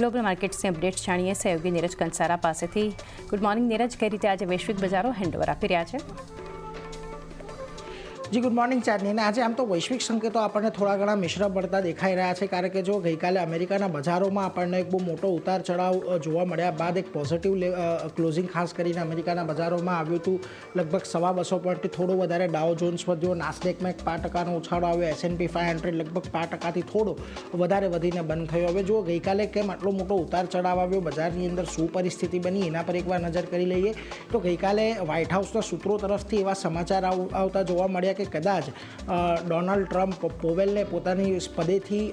Global માર્કેટ્સની updates જાણીએ. સહયોગી નીરજ કંસારા પાસેથી. Good morning Neeraj. કઈ રીતે આજે વૈશ્વિક બજારો હેન્ડઓવર આપી રહ્યા છે? જી ગુડ મોર્નિંગ ચાંદની. અને આજે આમ તો વૈશ્વિક સંકેતો આપણને થોડા ઘણા મિશ્ર પડતા દેખાઈ રહ્યા છે, કારણ કે જો ગઈકાલે અમેરિકાના બજારોમાં આપણને એક બહુ મોટો ઉતાર ચઢાવ જોવા મળ્યા બાદ એક પોઝિટિવ ક્લોઝિંગ ખાસ કરીને અમેરિકાના બજારોમાં આવ્યું હતું. લગભગ સવા બસો પોઈન્ટથી થોડો વધારે ડાવ જોન્સ વધ્યો નાસ્ડેકમાં એક પાંચ ટકાનો ઉછાળો આવ્યો એસએનપી ફાઇવ હંડ્રેડ લગભગ પાંચ ટકાથી થોડો વધારે વધીને બંધ થયો. હવે જો ગઈકાલે કેમ આટલો મોટો ઉતાર ચઢાવ આવ્યો, બજારની અંદર શું પરિસ્થિતિ બની, એના પર એકવાર નજર કરી લઈએ. તો ગઈકાલે વ્હાઇટ હાઉસના સૂત્રો તરફથી એવા સમાચાર આવ- આવતા જોવા મળ્યા કે કદાચ ડોનાલ્ડ ટ્રમ્પ પોવેલને પોતાની પદેથી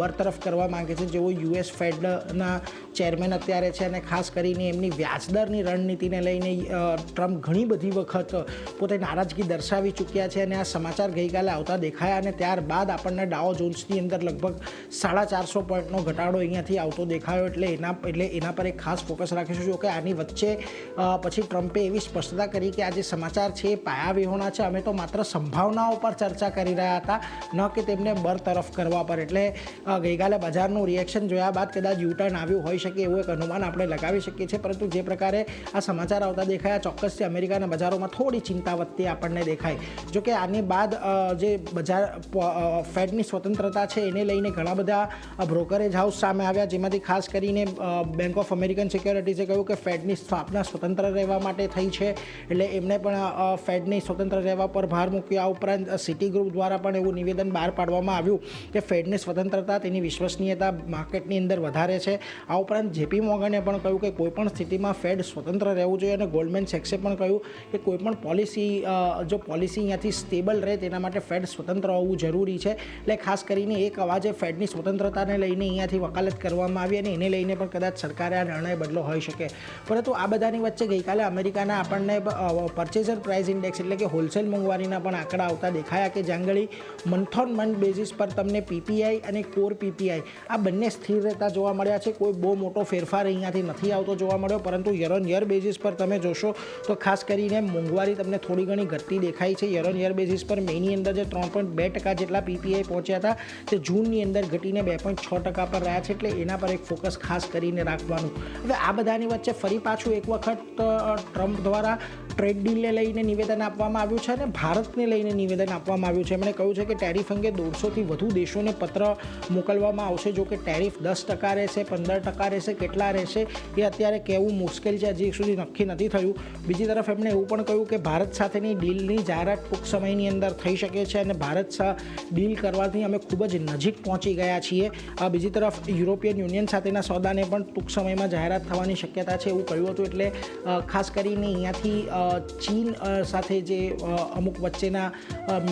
બરતરફ કરવા માંગે છે, જેઓ યુએસ ફેડના ચેરમેન અત્યારે છે અને ખાસ કરીને એમની વ્યાજદરની રણનીતિને લઈને ટ્રમ્પ ઘણી બધી વખત પોતે નારાજગી દર્શાવી ચૂક્યા છે અને આ સમાચાર ગઈકાલે આવતા દેખાયા અને ત્યારબાદ આપણને ડાઓ જોન્સની અંદર લગભગ સાડા ચારસો પોઈન્ટનો ઘટાડો અહીંયાથી આવતો દેખાયો એટલે એના એટલે એના પર એક ખાસ ફોકસ રાખીશું. જો કે આની વચ્ચે પછી ટ્રમ્પે એવી સ્પષ્ટતા કરી કે આ જે સમાચાર છે એ પાયાવિહોણા છે, અમે તો માત્ર સંભાવનાઓ પર ચર્ચા કરી રહ્યા હતા, ન કે તેમને બરતરફ કરવા પર. એટલે ગઈકાલે બજારનું રિએક્શન જોયા બાદ કદાચ યુટર્ન આવ્યું હોઈ શકે એવું એક અનુમાન આપણે લગાવી શકીએ છીએ. પરંતુ જે પ્રકારે આ સમાચાર આવતા દેખાયા, ચોક્કસથી અમેરિકાના બજારોમાં થોડી ચિંતા વધતી આપણને દેખાય જો કે આની બાદ જે બજાર ફેડની સ્વતંત્રતા છે એને લઈને ઘણા બધા બ્રોકરેજ હાઉસ સામે આવ્યા, જેમાંથી ખાસ કરીને બેંક ઓફ અમેરિકન સિક્યોરિટીઝે કહ્યું કે ફેડની સ્થાપના સ્વતંત્ર રહેવા માટે થઈ છે. એટલે એમને પણ ફેડની સ્વતંત્ર રહેવા પર ભાર મૂક્યો. આ ઉપરાંત સિટી ગ્રુપ દ્વારા પણ એવું નિવેદન બહાર પાડવામાં આવ્યું કે ફેડની સ્વતંત્રતા, તેની વિશ્વસનીયતા માર્કેટની અંદર વધારે છે. આ ઉપરાંત જેપી મોગને પણ કહ્યું કે કોઈપણ સ્થિતિમાં ફેડ સ્વતંત્ર રહેવું જોઈએ અને ગોલ્ડમેન સેક્સે પણ કહ્યું કે કોઈપણ પોલિસી જો પોલિસી અહીંયાથી સ્ટેબલ રહે તેના માટે ફેડ સ્વતંત્ર હોવું જરૂરી છે. એટલે ખાસ કરીને એક અવાજે ફેડની સ્વતંત્રતાને લઈને અહીંયાથી વકાલત કરવામાં આવી અને એને લઈને પણ કદાચ સરકારે આ નિર્ણય બદલો હોઈ શકે. પરંતુ આ બધાની વચ્ચે ગઈકાલે અમેરિકાના આપણને પરચેઝર પ્રાઇસ ઇન્ડેક્સ એટલે કે હોલસેલ મોંઘવારીના પણ આંકડા આવતા દેખાયા કે જાંગળી મંથ ઓન મંથ બેઝિસ પર તમને પીપીઆઈ અને કોર પીપીઆઈ આ બંને સ્થિર રહેતા જોવા મળ્યા છે. કોઈ બહુ મોટો ફેરફાર અહીંયાથી નથી આવતો જોવા મળ્યો, પરંતુ યર ઓન યર બેઝિસ પર તમે જોશો તો ખાસ કરીને મોંઘવારી તમને થોડી ઘણી ઘટતી દેખાય છે. યર ઓન યર બેઝિસ પર મેની અંદર જે ત્રણ પોઈન્ટ બે ટકા જેટલા પીપીઆઈ પહોંચ્યા હતા, તે જૂનની અંદર ઘટીને બે પોઈન્ટ છ ટકા પર રહ્યા છે, એટલે એના પર એક ફોકસ ખાસ કરીને રાખવાનું. હવે આ બધાની વચ્ચે ફરી પાછું એક વખત ટ્રમ્પ દ્વારા ટ્રેડ ડીલને લઈને નિવેદન આપવામાં આવ્યું છે અને ભારતને લઈને નિવેદન આપવામાં આવ્યું છે. એમણે કહ્યું છે કે ટેરિફ અંગે દોઢસોથી વધુ દેશોને પત્ર મોકલવામાં આવશે જો કે ટેરિફ દસ ટકા રહેશે, પંદર ટકા રહેશે, કેટલા રહેશે એ અત્યારે કહેવું મુશ્કેલ છે. હજી સુધી નક્કી નથી થયું. બીજી તરફ એમણે એવું પણ કહ્યું કે ભારત સાથેની ડીલની જાહેરાત ટૂંક સમયની અંદર થઈ શકે છે અને ભારત ડીલ કરવાથી અમે ખૂબ જ નજીક પહોંચી ગયા છીએ. બીજી તરફ યુરોપિયન યુનિયન સાથેના સોદાને પણ ટૂંક સમયમાં જાહેરાત થવાની શક્યતા છે એવું કહ્યું હતું. એટલે ખાસ કરીને અહીંયાથી ચીન સાથે જે અમુક વચ્ચેના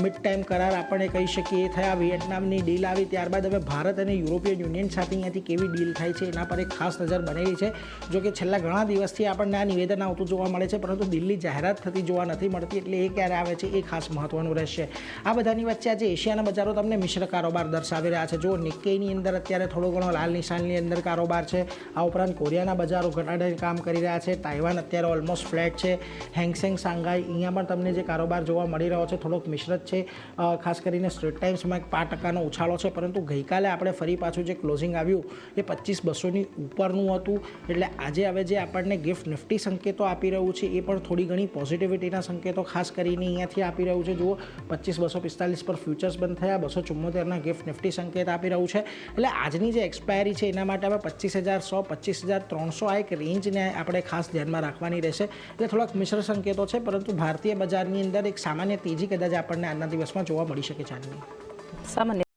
મિડ ટાઈમ કરાર આપણે કહી શકીએ થયા વિયેટનામની ડીલ આવી, ત્યારબાદ હવે ભારત અને યુરોપિયન યુનિયન સાથે અહીંયાથી કેવી ડીલ થાય છે, એના પર એક ખાસ નજર બનેલી છે. જો કે છેલ્લા ઘણા દિવસથી આપણને આ નિવેદન આવતું જોવા મળે છે, પરંતુ દિલ્હી જાહેરાત થતી જોવા નથી મળતી, એટલે એ ક્યારે આવે છે, એ ખાસ મહત્વનું રહેશે. આ બધાની વચ્ચે આજે એશિયાના બજારો તમને મિશ્ર કારોબાર દર્શાવી રહ્યા છે. જો નિક્કેઈની અંદર અત્યારે થોડો ઘણો લાલ નિશાનની અંદર કારોબાર છે, આ ઉપરાંત કોરિયાના બજારો ઘટાડીને કામ કરી રહ્યા છે, તાઇવાન અત્યારે ઓલમોસ્ટ ફ્લેટ છે હેંગસેંગ સાંઘાઈ અહીંયા પણ તમને જે કારોબાર જોવા મળી રહ્યો છે, થોડોક મિશ્રિત છે. ખાસ કરીને સ્ટ્રીટ ટાઈમ્સમાં એક પાંચ ટકાનો ઉછાળો છે, પરંતુ ગઈકાલે આપણે ફરી પાછું જે ક્લોઝિંગ આવ્યું, એ પચીસ બસોની ઉપરનું હતું. એટલે આજે હવે જે આપણને ગિફ્ટ નિફ્ટી સંકેતો આપી રહ્યું છે, એ પણ થોડી ઘણી પોઝિટિવિટીના સંકેતો ખાસ કરીને અહીંયાથી આપી રહ્યું છે. જુઓ પચીસ બસો પિસ્તાલીસ પર ફ્યુચર્સ બંધ થયા, બસો ચુમ્મોતેરના ગિફ્ટ નિફ્ટી સંકેત આપી રહ્યું છે. એટલે આજની જે એક્સપાયરી છે, એના માટે હવે પચીસ હજાર સો પચીસ હજાર ત્રણસો આ એક રેન્જને આપણે ખાસ ધ્યાનમાં રાખવાની રહેશે. એટલે થોડાક મિશ્ર સંકેતો છે, પરંતુ ભારતીય બજારની અંદર એક સામાન્ય તેજી કદાચ આપણને આજના દિવસમાં જોવા મળી શકે છે સામાન્ય